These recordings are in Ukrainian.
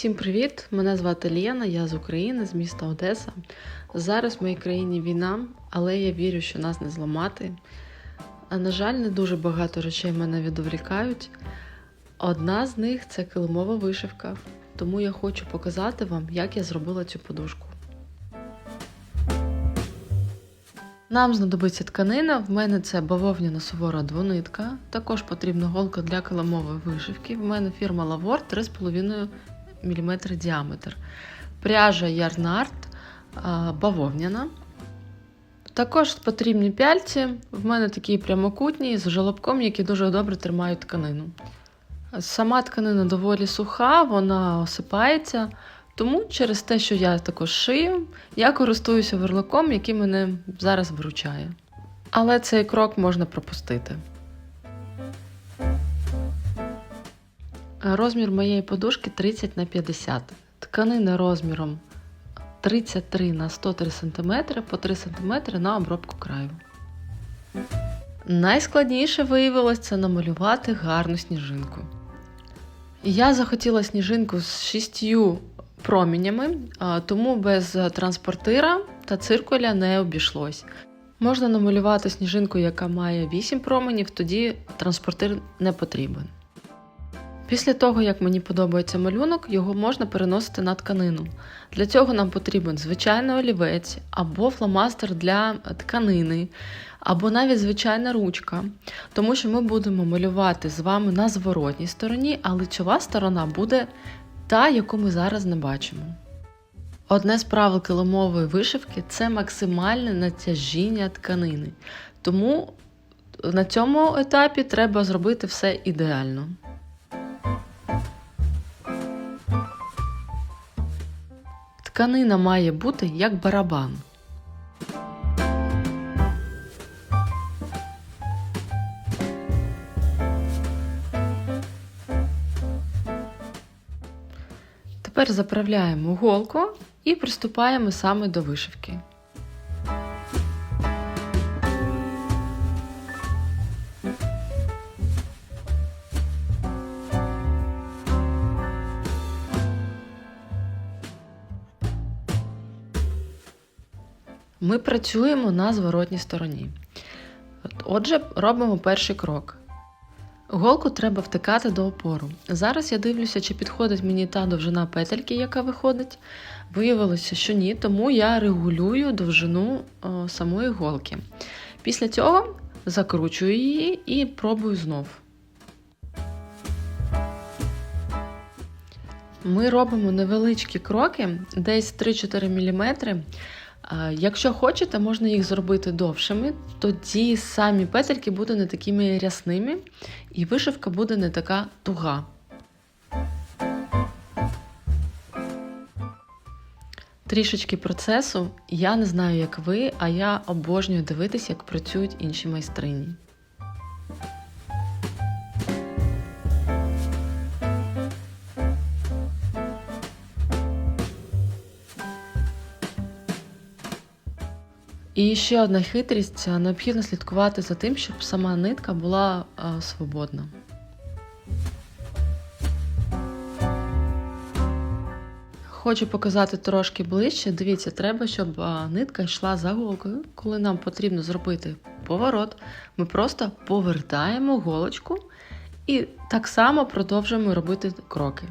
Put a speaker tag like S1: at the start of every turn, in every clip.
S1: Всім привіт! Мене звати Лєна, я з України, з міста Одеса. Зараз в моїй країні війна, але я вірю, що нас не зламати. А на жаль, не дуже багато речей мене відволікають. Одна з них це килимова вишивка, тому я хочу показати вам, як я зробила цю подушку. Нам знадобиться тканина. В мене це бавовняна сувора двонитка. Також потрібна голка для килимової вишивки. В мене фірма Lavor 3,5 мм діаметр. Пряжа Ярнард бавовняна. Також потрібні пяльці. В мене такі прямокутні з жолобком, які дуже добре тримають тканину. Сама тканина доволі суха, вона осипається. Тому через те, що я також шию, я користуюся верлаком, який мене зараз виручає. Але цей крок можна пропустити. Розмір моєї подушки 30 на 50. Тканина розміром 33 на 103 см по 3 см на обробку краю. Найскладніше виявилось це намалювати гарну сніжинку. Я захотіла сніжинку з шістю промінями, тому без транспортира та циркуля не обійшлось. Можна намалювати сніжинку, яка має 8 променів, тоді транспортир не потрібен. Після того, як мені подобається малюнок, його можна переносити на тканину. Для цього нам потрібен звичайний олівець або фломастер для тканини, або навіть звичайна ручка, тому що ми будемо малювати з вами на зворотній стороні, а лицьова сторона буде та, яку ми зараз не бачимо. Одне з правил килимової вишивки це максимальне натяжіння тканини. Тому на цьому етапі треба зробити все ідеально. Тканина має бути як барабан. Тепер заправляємо голку і приступаємо саме до вишивки. Ми працюємо на зворотній стороні. Отже, робимо перший крок. Голку треба втикати до опору. Зараз я дивлюся, чи підходить мені та довжина петельки, яка виходить. Виявилося, що ні, тому я регулюю довжину о, самої голки. Після цього закручую її і пробую знов. Ми робимо невеличкі кроки, десь 3-4 мм. Якщо хочете, можна їх зробити довшими, тоді самі петельки будуть не такими рясними, і вишивка буде не така туга. Трішечки процесу. Я не знаю, як ви, а я обожнюю дивитися, як працюють інші майстрині. І ще одна хитрість необхідно слідкувати за тим, щоб сама нитка була свободна. Хочу показати трошки ближче. Дивіться, треба, щоб нитка йшла за голкою. Коли нам потрібно зробити поворот, ми просто повертаємо голочку і так само продовжуємо робити кроки.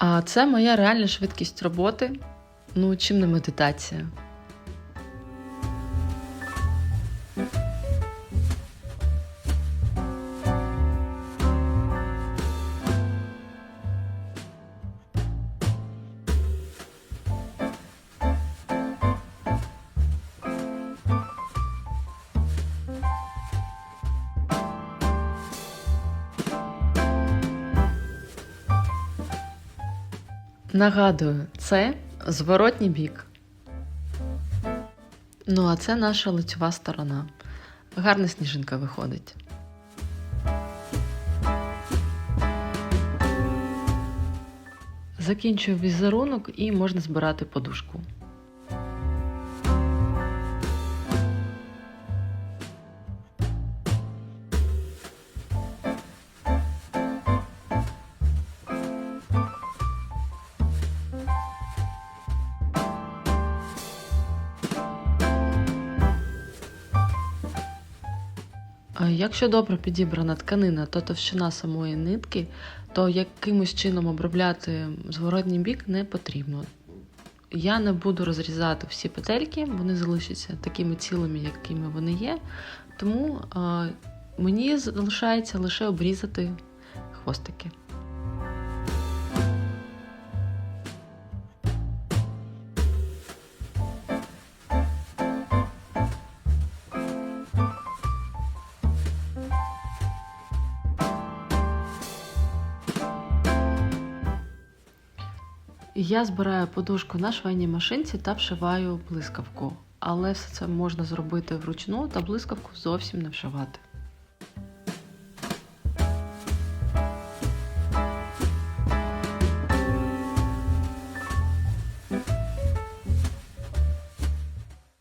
S1: А це моя реальна швидкість роботи. Ну, чим не медитація. Нагадую, це зворотній бік. Ну, а це наша лицьова сторона. Гарна сніжинка виходить. Закінчую візерунок і можна збирати подушку. Якщо добре підібрана тканина та товщина самої нитки, то якимось чином обробляти зворотній бік не потрібно. Я не буду розрізати всі петельки, вони залишаться такими цілими, якими вони є. Тому мені залишається лише обрізати хвостики. Я збираю подушку на швейній машинці та вшиваю блискавку. Але все це можна зробити вручну та блискавку зовсім не вшивати.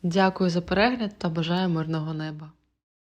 S1: Дякую за перегляд та бажаю мирного неба.